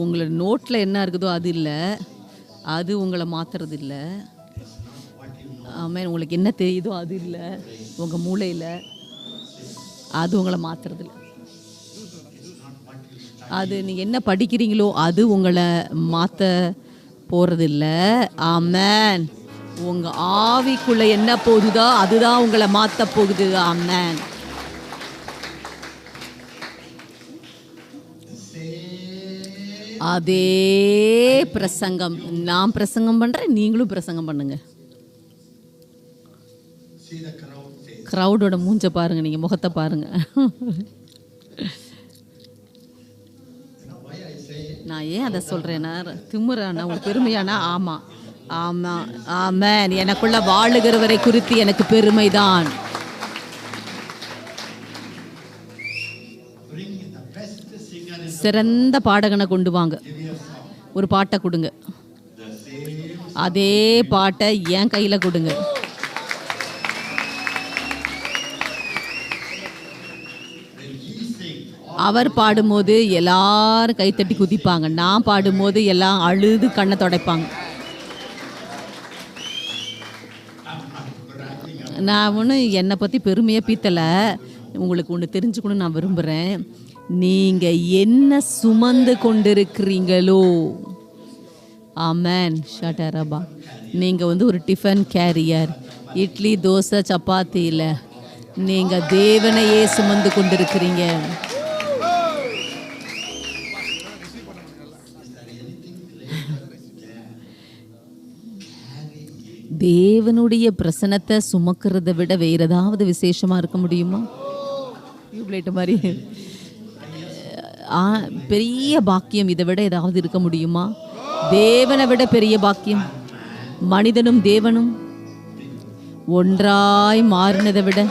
உங்களை நோட்டில் என்ன இருக்குதோ அது இல்லை. அது உங்களை மாற்றுறது இல்லை ஆமாம் உங்களுக்கு என்ன தெரியுதோ அது இல்லை. உங்கள் மூளையில் அது உங்களை மாற்றுறது இல்லை அது நீங்கள் என்ன படிக்கிறீங்களோ அது உங்களை மாற்ற போகிறதில்ல ஆமேன். உங்கள் ஆவிக்குள்ளே என்ன போகுதோ அதுதான் உங்களை மாற்ற போகுது. ஆமேன். அதே பிரசங்கம். நான் பிரசங்கம் பண்ணுறேன் நீங்களும் பிரசங்கம் பண்ணுங்க. க்ரௌடோட மூஞ்ச பாருங்க நீங்கள் முகத்தை பாருங்க. நான் ஏன் அதை சொல்கிறேன்னா திமுறானா? உங்களுக்கு பெருமையானா? ஆமாம் ஆமாம் ஆமாம் எனக்குள்ள வாழுகிறவரை குறித்து எனக்கு பெருமைதான். சிறந்த பாடகனை கொண்டு வாங்க. ஒரு பாட்டை கொடுங்க. அதே பாட்டை என் கையில் கொடுங்க. அவர் பாடும்போது எல்லாரும் கைத்தட்டி குதிப்பாங்க. நான் பாடும்போது எல்லாம் அழுது கண்ணை துடைப்பாங்க. நான் ஒன்றும் என்னை பற்றி பெருமையாக பீத்தலை. உங்களுக்கு ஒன்று தெரிஞ்சுக்கணும்னு நான் விரும்புகிறேன் நீங்கள் என்ன சுமந்து கொண்டிருக்கிறீங்களோ? ஆமேன். ஷட்டரபா நீங்கள் வந்து ஒரு டிஃபன் கேரியர் இட்லி தோசை சப்பாத்தி இல்லை. நீங்கள் தேவனையே சுமந்து கொண்டிருக்கிறீங்க. தேவனுடைய பிரசனத்தை சுமக்கிறத விட வேற ஏதாவது விசேஷமா இருக்க முடியுமா? டியூப்லைட் மாதிரி. ஆ, பெரிய பாக்கியம் இதை விட ஏதாவது இருக்க முடியுமா? தேவனை விட பெரிய பாக்கியம். மனிதனும் தேவனும் ஒன்றாய் மாறினதை விட